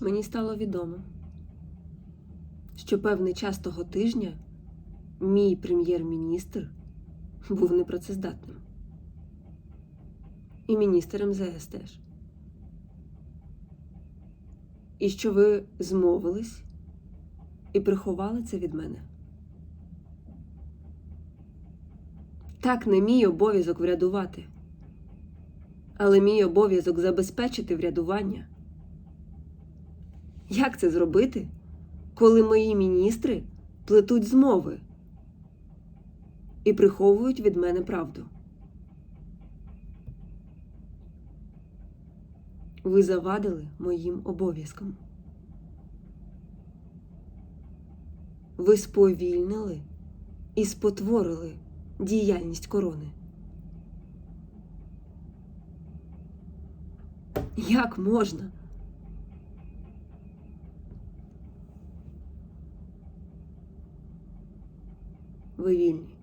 Мені стало відомо, що певний час того тижня мій прем'єр-міністр був непрацездатним. І міністр МЗС теж. І що ви змовились і приховали це від мене. Так не мій обов'язок врядувати, але мій обов'язок забезпечити врядування. Як це зробити, коли мої міністри плетуть змови і приховують від мене правду? Ви завадили моїм обов'язкам. Ви сповільнили і спотворили діяльність корони. Як можна? Ви вільні.